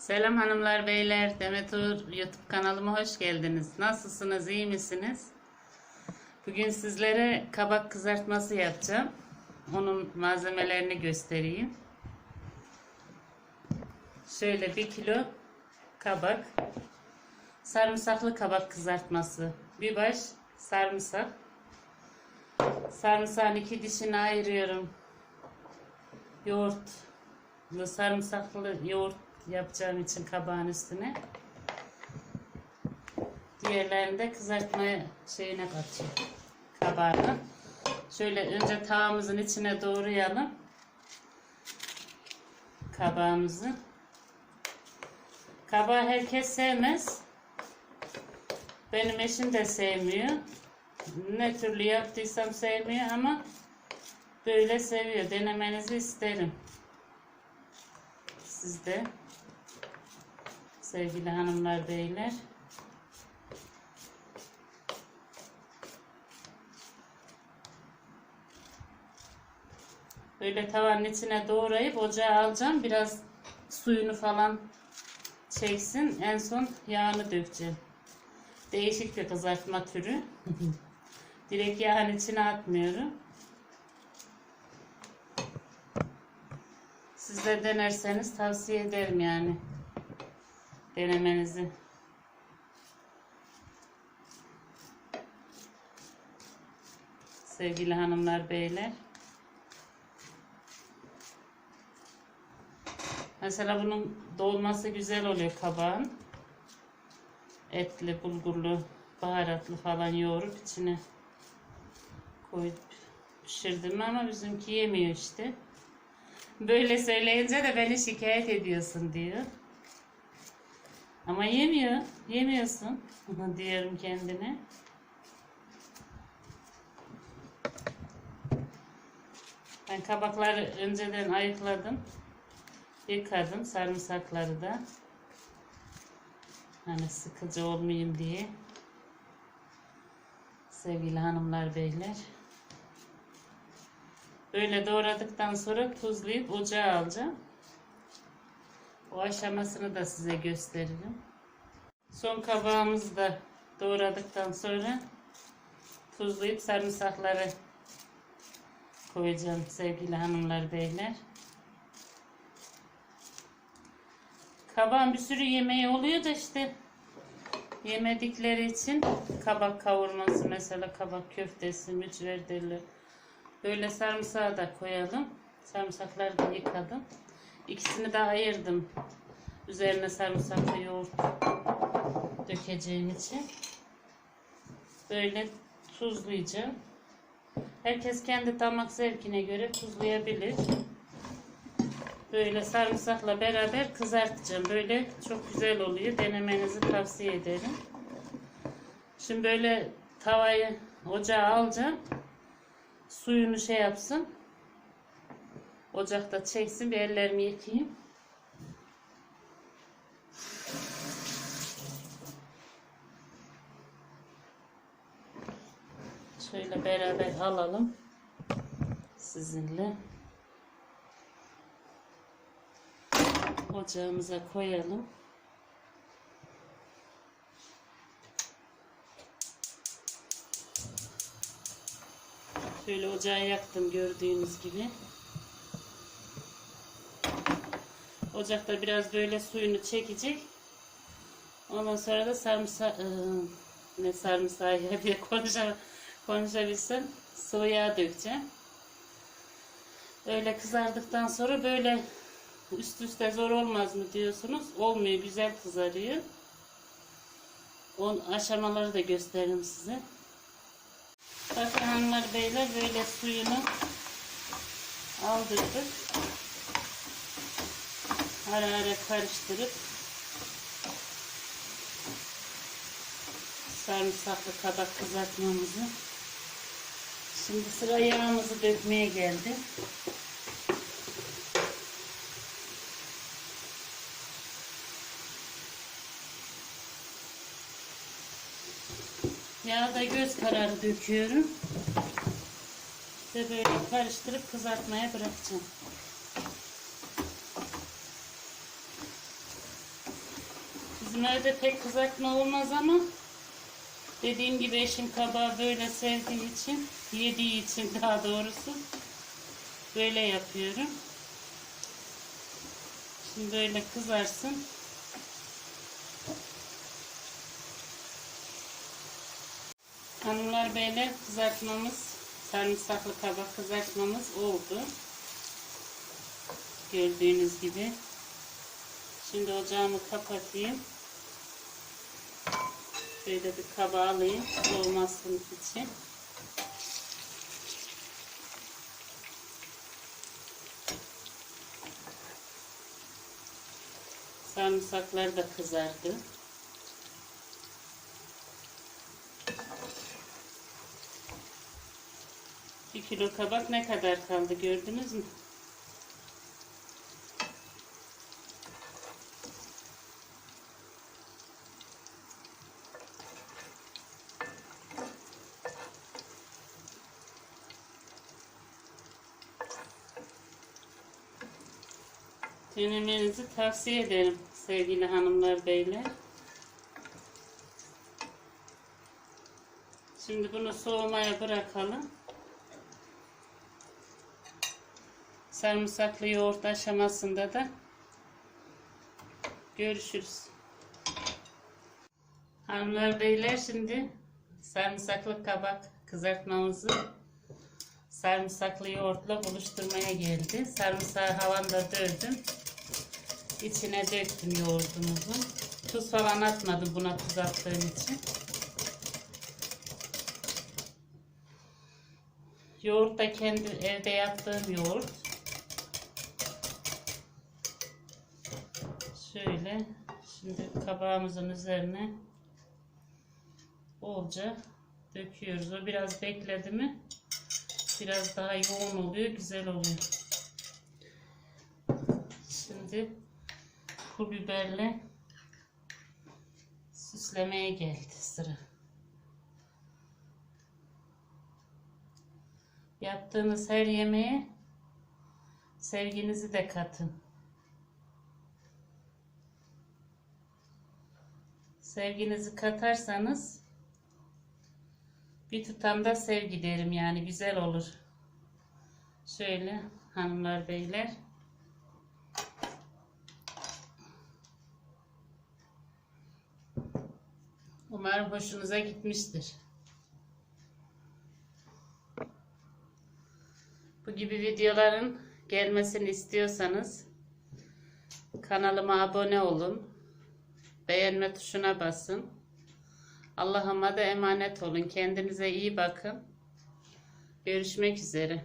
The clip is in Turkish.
Selam hanımlar beyler. Demet Uğur YouTube kanalıma hoş geldiniz. Nasılsınız? iyi misiniz? Bugün sizlere kabak kızartması yapacağım. Onun malzemelerini göstereyim. Şöyle bir kilo kabak. Sarımsaklı kabak kızartması. Bir baş sarımsak. Sarımsağın iki dişini ayırıyorum. Yoğurtlu sarımsaklı yoğurt yapacağım için kabağın üstüne. Diğerlerini de kızartmaya şeyine katıyorum. Kabağına. Şöyle önce tavamızın içine doğrayalım. Kabağımızı. Kabağı herkes sevmez. Benim eşim de sevmiyor. Ne türlü yaptıysam sevmiyor ama böyle seviyor. Denemenizi isterim. Siz de sevgili hanımlar beyler. Böyle tavanın içine doğrayıp ocağa alacağım. Biraz suyunu falan çeksin. En son yağını dökeceğim. Değişik bir kızartma türü. Direkt yağın içine atmıyorum. Siz de denerseniz tavsiye ederim yani. Denemenizi. Sevgili hanımlar, beyler. Mesela bunun dolması güzel oluyor kabağın. Etli, bulgurlu, baharatlı falan yoğurup içine koyup pişirdim ama bizimki yemiyor işte. Böyle söyleyince de beni şikayet ediyorsun diyor. Ama yemiyor. Yemiyorsun. diyorum kendine. Ben kabakları önceden ayıkladım. Yıkadım. Sarımsakları da. Hani sıkıcı olmayayım diye. Sevgili hanımlar, beyler. Böyle doğradıktan sonra tuzlayıp ocağa alacağım. O aşamasını da size gösteririm. Son kabağımızı da doğradıktan sonra tuzlayıp sarımsakları koyacağım sevgili hanımlar beyler. Kabağın bir sürü yemeği oluyor da işte yemedikleri için kabak kavurması mesela kabak köftesi mücver derler. Böyle sarımsağı da koyalım. Sarımsakları da yıkadım. İkisini de ayırdım. Üzerine sarımsaklı yoğurt dökeceğim için. Böyle tuzlayacağım. Herkes kendi damak zevkine göre tuzlayabilir. Böyle sarımsakla beraber kızartacağım. Böyle çok güzel oluyor. Denemenizi tavsiye ederim. Şimdi böyle tavayı ocağa alacağım. Suyunu şey yapsın. Ocakta çeksin. Bir ellerimi yıkayayım. Şöyle beraber alalım. Sizinle. Ocağımıza koyalım. Şöyle ocağı yaktım gördüğünüz gibi. Ocakta biraz böyle suyunu çekecek. Ondan sonra da sarımsak ne sarımsağı ya bir konuşa, konuşabilsem sıvı yağ dökeceğim. Öyle kızardıktan sonra böyle üst üste zor olmaz mı diyorsunuz. Olmuyor. Güzel kızarıyor. On aşamaları da gösteririm size. Bakın hanımlar beyler böyle suyunu aldırdık. Ara ara karıştırıp sarımsaklı kabak kızartmamızı şimdi sıra yağımızı dökmeye geldi. Yağı da göz kararı döküyorum. Ve böyle karıştırıp kızartmaya bırakacağım. Bizim evde pek kızartma olmaz ama dediğim gibi eşim kabağı böyle sevdiği için, yediği için daha doğrusu böyle yapıyorum. Şimdi böyle kızarsın. Hanımlar beyler kızartmamız, sarımsaklı kabak kızartmamız oldu. Gördüğünüz gibi. Şimdi ocağımı kapatayım. Şöyle bir kaba alayım soğumasın için. Sarımsaklar da kızardı. Kilo kabak ne kadar kaldı gördünüz mü? Denemenizi tavsiye ederim sevgili hanımlar beyler. Şimdi bunu soğumaya bırakalım. Sarımsaklı yoğurt aşamasında da görüşürüz. Hanımlar beyler şimdi sarımsaklı kabak kızartmamızı sarımsaklı yoğurtla buluşturmaya geldi. Sarımsağı havanda dövdüm. İçine döktüm yoğurdumuzu. Tuz falan atmadım buna tuz attığım için. Yoğurt da kendi evde yaptığım yoğurt. Şöyle şimdi kabağımızın üzerine bolca döküyoruz. O biraz bekledi mi biraz daha yoğun oluyor, güzel oluyor. Şimdi pul biberle süslemeye geldi sıra. Yaptığınız her yemeğe sevginizi de katın. Sevginizi katarsanız bir tutamda sevgi derim yani güzel olur. Şöyle hanımlar beyler. Umarım hoşunuza gitmiştir. Bu gibi videoların gelmesini istiyorsanız kanalıma abone olun. Beğenme tuşuna basın. Allah'ıma da emanet olun. Kendinize iyi bakın. Görüşmek üzere.